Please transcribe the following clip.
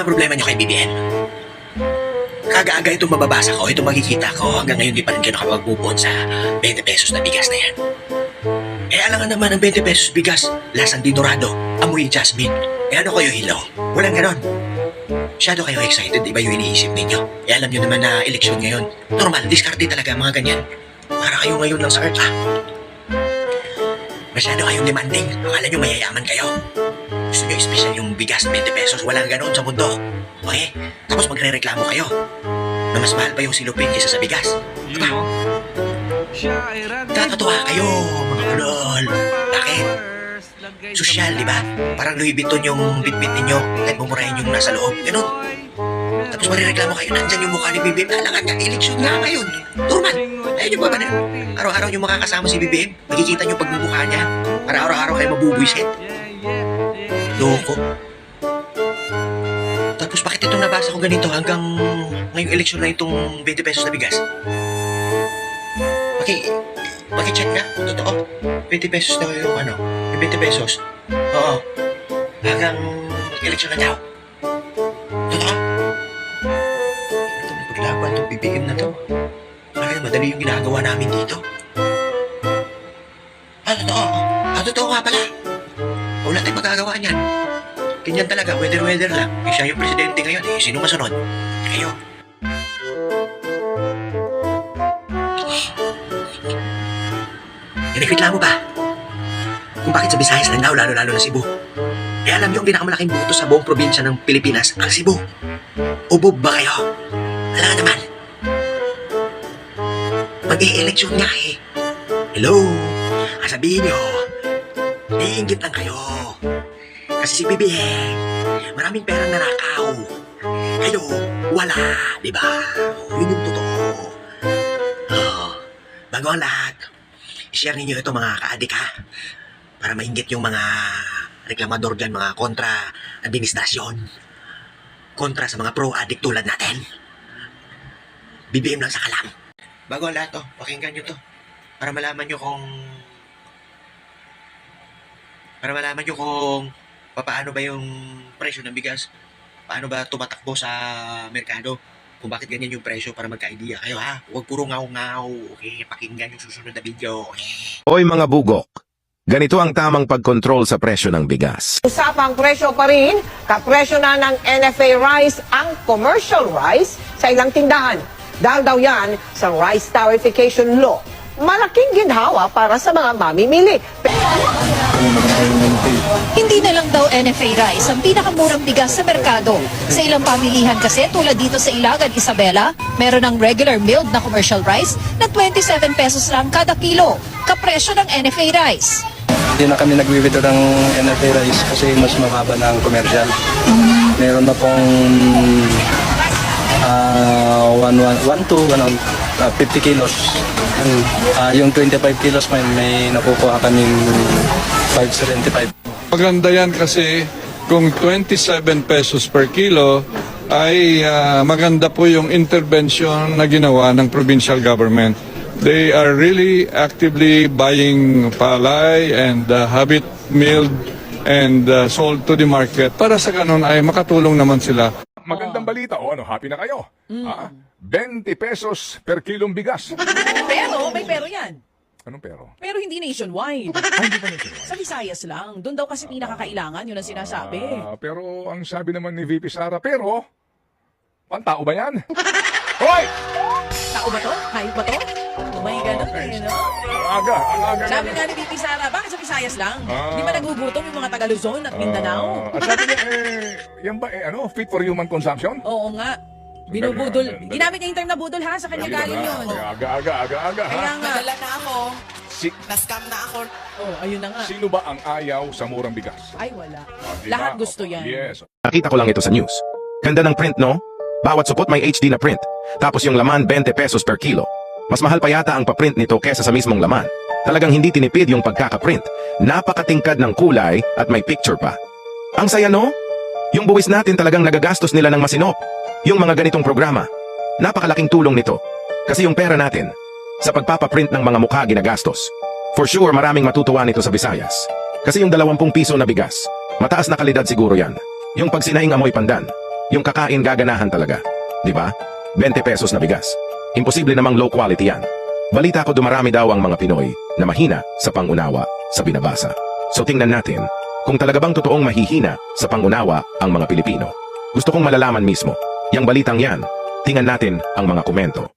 ang problema niyo kay BBM? Kaga-aga itong mababasa ko, itong makikita ko, hanggang ngayon di pa rin kayo nakapagbubuon sa 20 pesos na bigas na yan. Eh, alangan naman ang 20 pesos bigas, lasang dinurado, amoy jasmine. Eh, ano kayo hilaw? Walang ganon. Masyado kayo excited, iba yung iniisip ninyo. Eh, alam nyo naman na eleksyon ngayon. Normal, diskarte talaga mga ganyan. Para kayo ngayon lang sa earth, ah. Masyado kayong demanding. Akala nyo mayayaman kayo. Gusto nyo special yung bigas 20 pesos. Walang ganon sa mundo. Okay? Tapos magre-reklamo kayo. Na mas mahal pa yung silupin kaysa sa bigas. Diba? Tatatawa kayo, mga ulol. Bakit? Sosyal, di ba? Parang Louis Vuitton yung bitbit ninyo kahit mumurahin yung nasa loob. Ganun. Tapos marireklamo kayo, nandyan yung mukha ni BBM. Alangan nga, eleksyon nga ngayon. Normal. Ayun yung ba ba na? Araw-araw yung makakasama si BBM. Makikita nyo pagmumukha niya. Para araw-araw kayo mabubuisit. Loko. Tapos bakit ito nabasa ko ganito hanggang ngayong eleksyon na itong 20 pesos na bigas? Paki, paki-check kung totoo. 20 pesos daw yung ano, yung 20 pesos. Oo. Hanggang eleksyon na daw. Totoo? Ito, paglaban itong BBM na to. Ay, madali yung ginagawa namin dito. Ah, totoo. Ah, totoo nga pala. Wala tayong magagawa niyan. Ganyan talaga, weather-weather lang. Eh, siya yung presidente ngayon eh. Sino masunod? Kayo. Inireklamo ba? Kung bakit sa Visayas lang daw, lalo-lalo na Cebu. Eh alam niyo ang pinakamalaking buto sa buong probinsya ng Pilipinas, ang Cebu. Ubob ba kayo? Alam naman. Mag-i-eleksyon nga eh. Hello? Ah, sabihin niyo, iingit lang kayo. Kasi si BBM, maraming perang nanakaw. Kayo, wala, di ba? Yun yung totoo. Oh, bago ang lahat, share ninyo ito mga kaadik ha. Para mainggit yung mga reklamador dyan, mga kontra administrasyon. Kontra sa mga pro-addict tulad natin. BBM lang sa kalam. Bago ang lahat to, pakinggan nyo to. Para malaman nyo kung... Para malaman nyo kung paano ba yung presyo ng bigas. Paano ba tumatakbo sa merkado. Kung bakit ganyan yung presyo para magka-idea kayo ha. Huwag puro ngaw-ngaw. Okay, pakinggan yung susunod na video. Okay. Hoy mga bugok, ganito ang tamang pagkontrol sa presyo ng bigas. Usapang presyo pa rin, kapresyo na ng NFA rice ang commercial rice sa ilang tindahan. Dahil daw yan sa rice tarification law. Malaking ginhawa para sa mga mamimili. Hindi na lang daw NFA rice ang pinakamurang bigas sa merkado. Sa ilang pamilihan kasi tulad dito sa Ilagan, Isabela, meron ng regular milled na commercial rice na 27 pesos lang kada kilo, kapresyo ng NFA rice. Hindi na kami nagwi-withdraw ng NFA rice kasi mas mababa ng commercial. Meron na pong ah 1, 1, 1 to 1, ah, 50 kilos. Ah, yung 25 kilos may, may nakukuha kaming 575. Maganda yan kasi kung 27 pesos per kilo ay ah, maganda po yung intervention na ginawa ng provincial government. They are really actively buying palay and uh, have it milled and uh, sold to the market para sa ganun ay makatulong naman sila Magandang balita. O ano, happy na kayo? Ah, 20 pesos per kilong bigas. Pero, may pero yan. Anong pero? Pero hindi nationwide. Ay, hindi pa nationwide. Sa Visayas lang. Doon daw kasi pinakakailangan, yun ang sinasabi. Ah, pero ang sabi naman ni VP Sara, pero, pantao ba yan? Hoy! Tao ba to? Hayop ba to? May ganun eh, no? Ang aga, ang aga. Sabi nga. nga ni Bibi Sara, bakit sa Visayas lang? Ah. Di ba nagugutom yung mga taga Luzon at Mindanao? Ah, at sabi niya, eh, yan ba, eh, ano, fit for human consumption? Oo nga. Binubudol. Ginamit niya yung term na budol ha, sa kanya galing yun. Aga, aga, aga, aga, ha? Kaya nga. Nadala na ako. Si, Na-scam na ako. Oh, ayun na nga. sino ba ang ayaw sa murang bigas? Ay, wala. Ah, di Lahat gusto yan. Yes. Nakita ko lang ito sa news. Ganda ng print, no? Bawat supot may HD na print. Tapos yung laman 20 pesos per kilo. Mas mahal pa yata ang paprint nito kesa sa mismong laman. Talagang hindi tinipid yung pagkakaprint. Napakatingkad ng kulay at may picture pa. Ang saya, no? Yung buwis natin talagang nagagastos nila ng masinop. Yung mga ganitong programa. Napakalaking tulong nito. Kasi yung pera natin, sa pagpapaprint ng mga mukha ginagastos. For sure, maraming matutuwa nito sa Visayas. Kasi yung 20 piso na bigas, mataas na kalidad siguro yan. Yung pagsinaing amoy pandan. Yung kakain gaganahan talaga. Ba? 20 pesos na bigas. Imposible namang low quality yan. Balita ko dumarami daw ang mga Pinoy na mahina sa pangunawa sa binabasa. So tingnan natin kung talaga bang totoong mahihina sa pangunawa ang mga Pilipino. Gusto kong malalaman mismo. Yang balitang yan, tingnan natin ang mga komento.